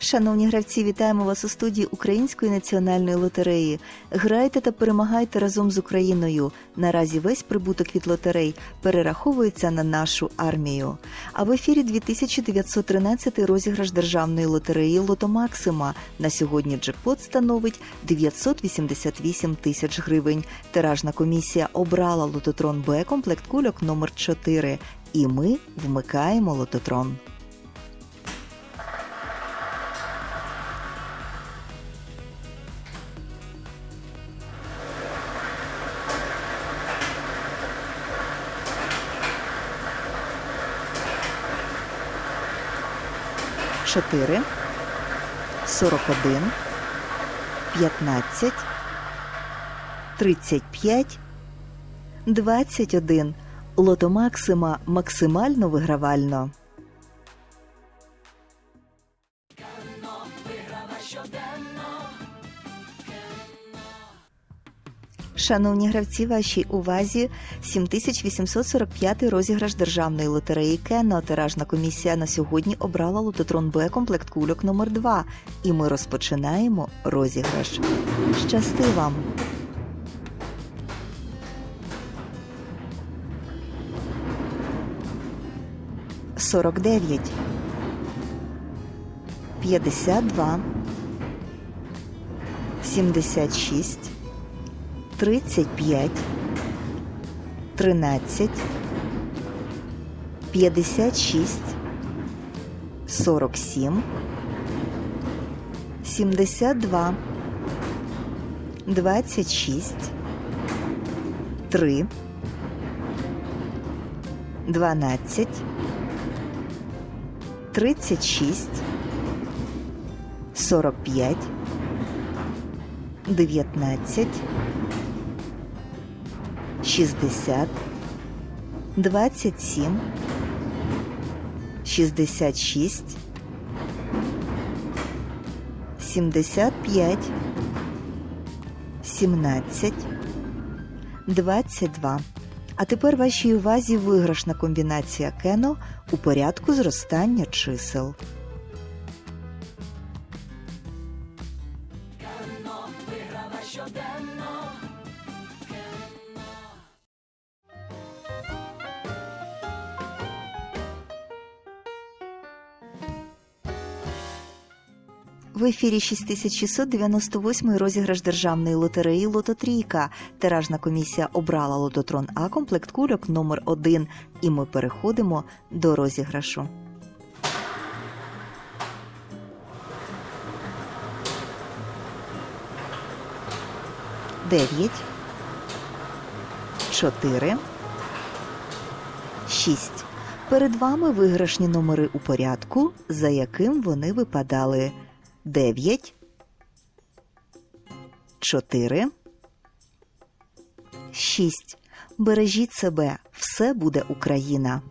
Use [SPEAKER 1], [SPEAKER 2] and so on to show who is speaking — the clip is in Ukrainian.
[SPEAKER 1] Шановні гравці, вітаємо вас у студії Української національної лотереї. Грайте та перемагайте разом з Україною. Наразі весь прибуток від лотерей перераховується на нашу армію. А в ефірі 2913 розіграш державної лотереї Лото Максима. На сьогодні джекпот становить 988 тисяч гривень. Тиражна комісія обрала лототрон Б комплект кульок номер 4 І ми вмикаємо лототрон. Чотири, сорок один, п'ятнадцять, тридцять п'ять, двадцять один. Лото Максима максимально вигравально. Шановні гравці, вашій увазі 7845 розіграш державної лотереї Кенно. Тиражна комісія на сьогодні обрала лототрон Б комплект кульок номер 2 І ми розпочинаємо розіграш. Щасти вам! Сорок дев'ять, п'ятдесят два, сімдесят шість. 35, 13, 56, 47, 72, 26, 3, 12, 36, 45, 19, 60, 27, 66, 75, 17, 22. А тепер вашій увазі виграшна комбінація кено у порядку зростання чисел. В ефірі 6698 розіграш державної лотереї Лототрійка. Тиражна комісія обрала лототрон А комплект кульок номер 1 І ми переходимо до розіграшу. Дев'ять, чотири, шість. Перед вами виграшні номери у порядку, за яким вони випадали. 9, 4, 6. Бережіть себе, все буде Україна.